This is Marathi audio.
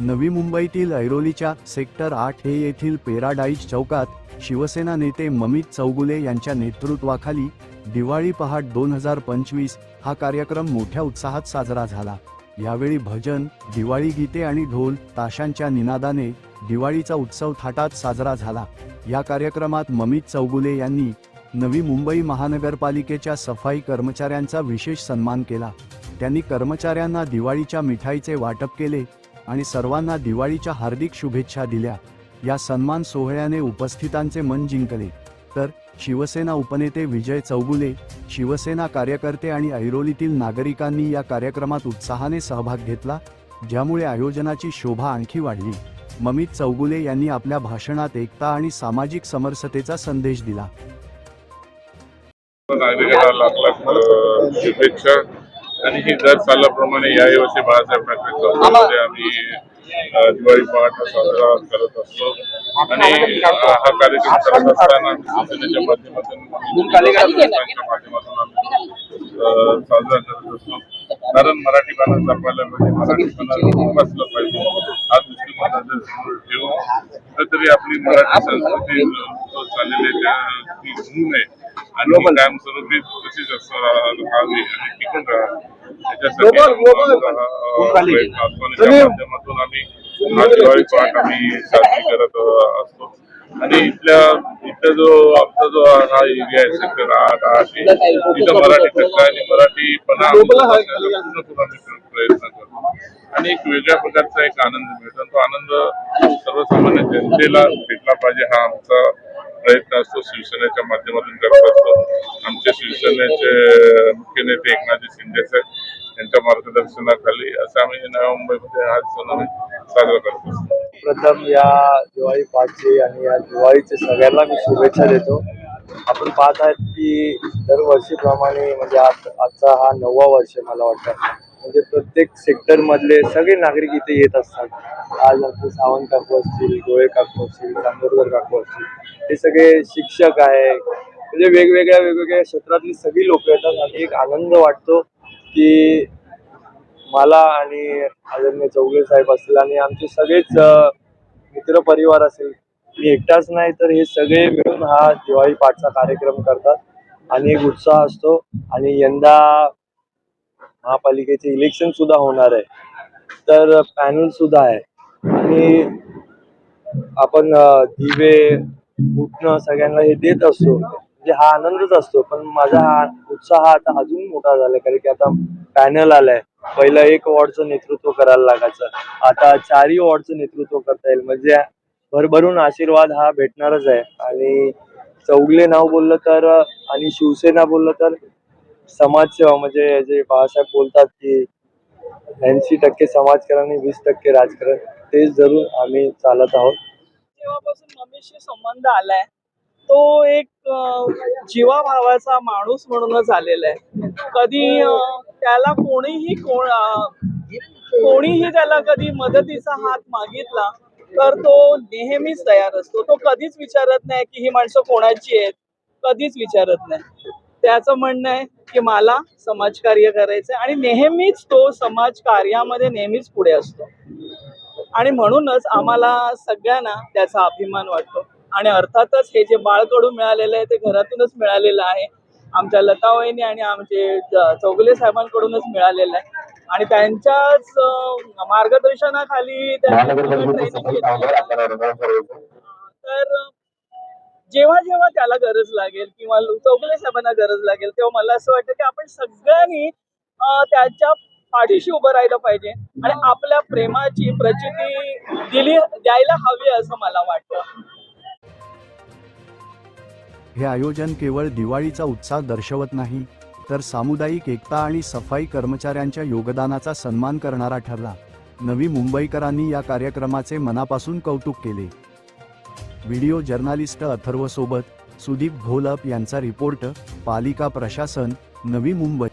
नवी मुंबईतील ऐरोलीच्या सेक्टर आठ हे येथील पेराडाईज चौकात शिवसेना नेते ममित चौगुले यांच्या नेतृत्वाखाली दिवाळी पहाट दोन हजार पंचवीस हा कार्यक्रम मोठ्या उत्साहात साजरा झाला. यावेळी भजन दिवाळी गीते आणि ढोल ताशांच्या निनादाने दिवाळीचा उत्सव थाटात साजरा झाला. या कार्यक्रमात ममित चौगुले यांनी नवी मुंबई महानगरपालिकेच्या सफाई कर्मचाऱ्यांचा विशेष सन्मान केला. त्यांनी कर्मचाऱ्यांना दिवाळीच्या मिठाईचे वाटप केले आणि सर्वांना दिवाळीच्या हार्दिक शुभेच्छा दिल्या. या सन्मान सोहळ्याने उपस्थितांचे मन जिंकले. तर शिवसेना उपनेते विजय चौगुले शिवसेना कार्यकर्ते आणि ऐरोलीतील नागरिकांनी या कार्यक्रमात उत्साहाने सहभाग घेतला ज्यामुळे आयोजनाची शोभा आणखी वाढली. ममित चौगुले यांनी आपल्या भाषणात एकता आणि सामाजिक समरसतेचा संदेश दिला. आणि ही दर सालाप्रमाणे याही वर्षी बाळासाहेब ठाकरे आम्ही दिवाळी पहाट साजरा करत असतो. आणि हा कार्यक्रम करत असताना शिवसेनेच्या माध्यमातून माध्यमातून साजरा करत असतो. कारण मराठीपणा जपायला पाहिजे मराठीपणा जोपासलं पाहिजे. हा दृष्टिकोन जर समोर ठेवून कुठेतरी आपली मराठी संस्कृती चाललेली त्या ती होऊ नये. आणि ही कायमस्वरूपी तशीच असं राहावी आणि टिकून राहावी आणि त्या माध्यमातून आम्ही दिवाळी पहाट आम्ही साजरी करत असतो आणि इथल्या इथला जो आमचा जो हा एरिया आहे सेक्टर आठ आठ तिथं मराठी टक्का आणि मराठीपणा प्रयत्न करतो आणि एक वेगळ्या प्रकारचा एक आनंद मिळतो तो आनंद सर्वसामान्य जनतेला भेटला पाहिजे हा आमचा प्रयत्न असतो शिवसेनेच्या माध्यमातून करत असतो आमचे शिवसेनेचे मुख्य नेते एकनाथजी शिंदे साहेब यांच्या मार्गदर्शनाखाली असं आम्ही नव्या मुंबईमध्ये हा सण साजरा करत असतो. प्रथम या दिवाळी पाठची आणि या दिवाळीचे सगळ्यांना मी शुभेच्छा देतो. आपण पाहत आहेत की दरवर्षीप्रमाणे म्हणजे आज आजचा हा नववा वर्ष मला वाटतं. म्हणजे प्रत्येक सेक्टरमधले सगळे नागरिक इथे येत असतात. आज आमचे सावंत काकू असतील गोळे काकू असतील चांदोरकर काकू असतील हे सगळे शिक्षक आहे म्हणजे वेगवेगळ्या वेगवेगळ्या क्षेत्रातली सगळी लोक येतात आणि एक आनंद वाटतो. की मला आणि आदरणीय चौगुले साहेब असतील आणि आमचे सगळेच मित्र परिवार असेल मी एकटाच नाही तर हे सगळे मिळून हा दिवाळी पाठचा कार्यक्रम करतात. आणि एक उत्साह असतो आणि यंदा महापालिकेचे इलेक्शन सुद्धा होणार आहे. तर पॅनल सुद्धा आहे. आणि आपण दिवे उठणं सगळ्यांना हे देत असतो. म्हणजे हा आनंदच असतो पण माझा हा उत्साह आता अजून मोठा झाला कारण की आता पॅनल आलाय. पहिलं एक वॉर्डचं नेतृत्व करायला लागायचं. आता चारही वॉर्डचं नेतृत्व करता येईल. म्हणजे भरभरून आशीर्वाद हा भेटणारच आहे. आणि चौगले नाव बोललं तर आणि शिवसेना बोललं तर समाजसेवा म्हणजे जे बाळासाहेब बोलतात की ऐंशी टक्के समाजकारण आणि वीस टक्के राजकारण तेच जरूर आम्ही चालत आहोत. तेव्हापासून संबंध आलाय. तो एक जीवाभावाचा माणूस म्हणूनच आलेला आहे. कधी त्याला कोणीही कोण कोणीही त्याला कधी मदतीचा हात मागितला तर तो नेहमीच तयार असतो. तो कधीच विचारत नाही की ही माणसं कोणाची आहेत. कधीच विचारत नाही. त्याचं म्हणणं आहे की मला समाजकार्य करायचं आणि नेहमीच तो समाज कार्यामध्ये नेहमीच पुढे असतो. आणि म्हणूनच आम्हाला सगळ्यांना त्याचा अभिमान वाटतो. आणि अर्थातच हे जे बाळकडू मिळालेलं आहे ते घरातूनच मिळालेलं आहे. आमच्या लता वहिनी आणि आमचे चौगुले साहेबांकडूनच मिळालेलं आहे. आणि त्यांच्याच मार्गदर्शनाखाली. तर जेव्हा जेव्हा त्याला गरज लागेल किंवा चौगुले साहेबांना गरज लागेल तेव्हा मला असं वाटतं की आपण सगळ्यांनी त्याच्या पाठीशी उभं राहिलं पाहिजे आणि आपल्या प्रेमाची प्रचिती दिली द्यायला हवी असं मला वाटतं. हे आयोजन केवळ दिवाळीचा उत्साह दर्शवत नाही तर सामुदायिक एकता आणि सफाई कर्मचाऱ्यांच्या योगदानाचा सन्मान करणारा ठरला नवी मुंबईकरांनी या कार्यक्रमाचे मनापासून कौतुक केले. व्हिडिओ जर्नालिस्ट अथर्वसोबत सुदीप घोलप यांचा रिपोर्ट पालिका प्रशासन नवी मुंबई